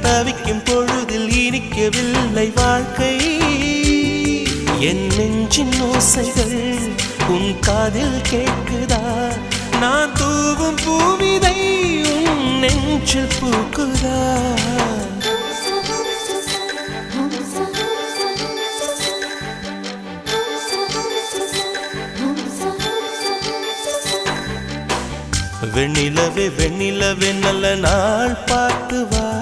தவிக்கும் பொழுதில் இனிக்கவில்லை வாழ்க்கை. என் நெஞ்சின் ஓசைகள் உன் காதில் கேட்குதா? நான் தூவும் பூவிதை உன் நெஞ்சில் பூக்குதா? வெண்ணிலவே வெண்ணிலவே நல்ல நாள் பார்த்து வா.